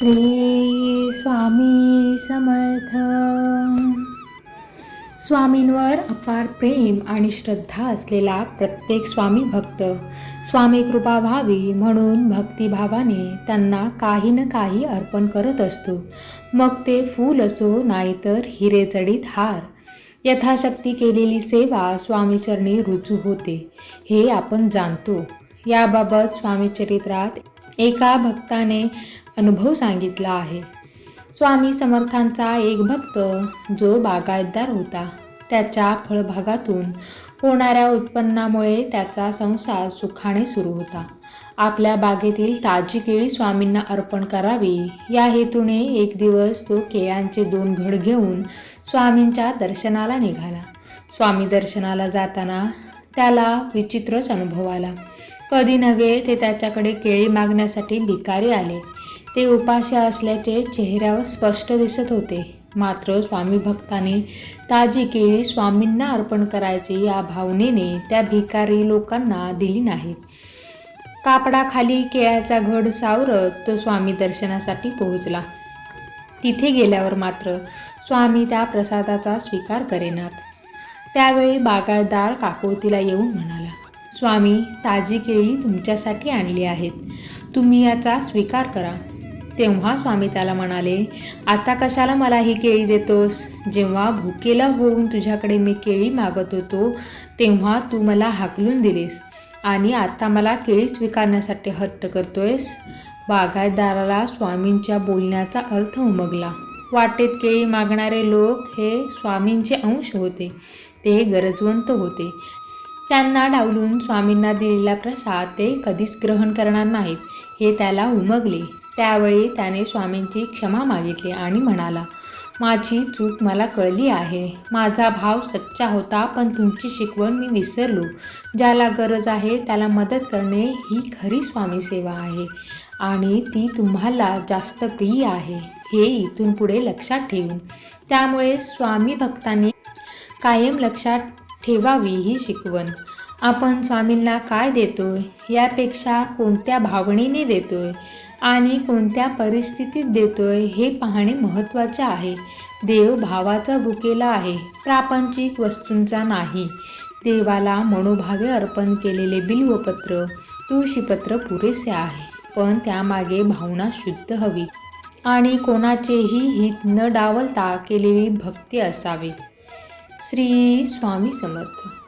श्री स्वामी समर्थ. स्वामींवर अपार प्रेम आणि श्रद्धा असलेला प्रत्येक स्वामी भक्त स्वामी कृपा व्हावी म्हणून भक्तिभावाने त्यांना काही ना काही अर्पण करत असतो. मग ते फूल असो नाहीतर हिरेचडीत हार. यथाशक्ती केलेली सेवा स्वामीचरणी रुजू होते हे आपण जाणतो. याबाबत स्वामीचरित्रात एका भक्ताने अनुभव सांगितला आहे. स्वामी समर्थांचा एक भक्त जो बागायतदार होता त्याच्या फळभागातून होणाऱ्या उत्पन्नामुळे त्याचा संसार सुखाने सुरू होता. आपल्या बागेतील ताजी केळी स्वामींना अर्पण करावी या हेतूने एक दिवस तो केळ्यांचे दोन घड घेऊन स्वामींच्या दर्शनाला निघाला. स्वामी दर्शनाला जाताना त्याला विचित्रच अनुभव आला. कधी नव्हे ते त्याच्याकडे केळी मागण्यासाठी भिकारी आले. ते उपाशी असल्याचे चेहऱ्यावर स्पष्ट दिसत होते. मात्र स्वामी भक्ताने ताजी केळी स्वामींना अर्पण करायची या भावनेने त्या भिकारी लोकांना दिली नाहीत. कापडाखाली केळ्याचा घड सावरत तो स्वामी दर्शनासाठी पोहोचला. तिथे गेल्यावर मात्र स्वामी त्या प्रसादाचा स्वीकार करेनात. त्यावेळी बागायतदार काकुळतीला येऊन म्हणाला स्वामी ताजी केळी तुमच्यासाठी आणली आहेत. तुम्ही याचा स्वीकार करा. तेव्हा स्वामी त्याला म्हणाले आता कशाला मला ही केळी देतोस? जेव्हा भुकेला होऊन तुझ्याकडे मी केळी मागत होतो तेव्हा तू मला हाकलून दिलीस. आणि आता मला केळी स्वीकारण्यासाठी हट्ट करतोयस? बागायतदाराला स्वामींच्या बोलण्याचा अर्थ उमगला. वाटेत केळी मागणारे लोक हे स्वामींचे अंश होते. ते गरजवंत होते. त्यांना डावलून स्वामींना दिलेला प्रसाद ते कधीच ग्रहण करणार नाहीत. हे त्याला उमगले. त्यावेळी त्याने स्वामींची क्षमा मागितली आणि म्हणाला माझी चूक मला कळली आहे. माझा भाव सच्चा होता पण तुमची शिकवण मी विसरलो. ज्याला गरज आहे त्याला मदत करणे ही खरी स्वामी सेवा आहे आणि ती तुम्हाला जास्त प्रिय आहे. हे इथून पुढे लक्षात ठेवून. त्यामुळे स्वामी भक्तांनी कायम लक्षात ठेवावी ही शिकवण. आपण स्वामींना काय देतोय? यापेक्षा कोणत्या भावनेने देतोय? आणि कोणत्या परिस्थितीत देतोय हे पाहणे महत्त्वाचे आहे. देव भावाचा भुकेला आहे प्रापंचिक वस्तूंचा नाही. देवाला मनोभावे अर्पण केलेले बिल्वपत्र तुळशीपत्र पुरेसे आहे पण त्यामागे भावना शुद्ध हवी. आणि कोणाचेही हित न डावलता केलेली भक्ती असावी. श्री स्वामी समर्थ.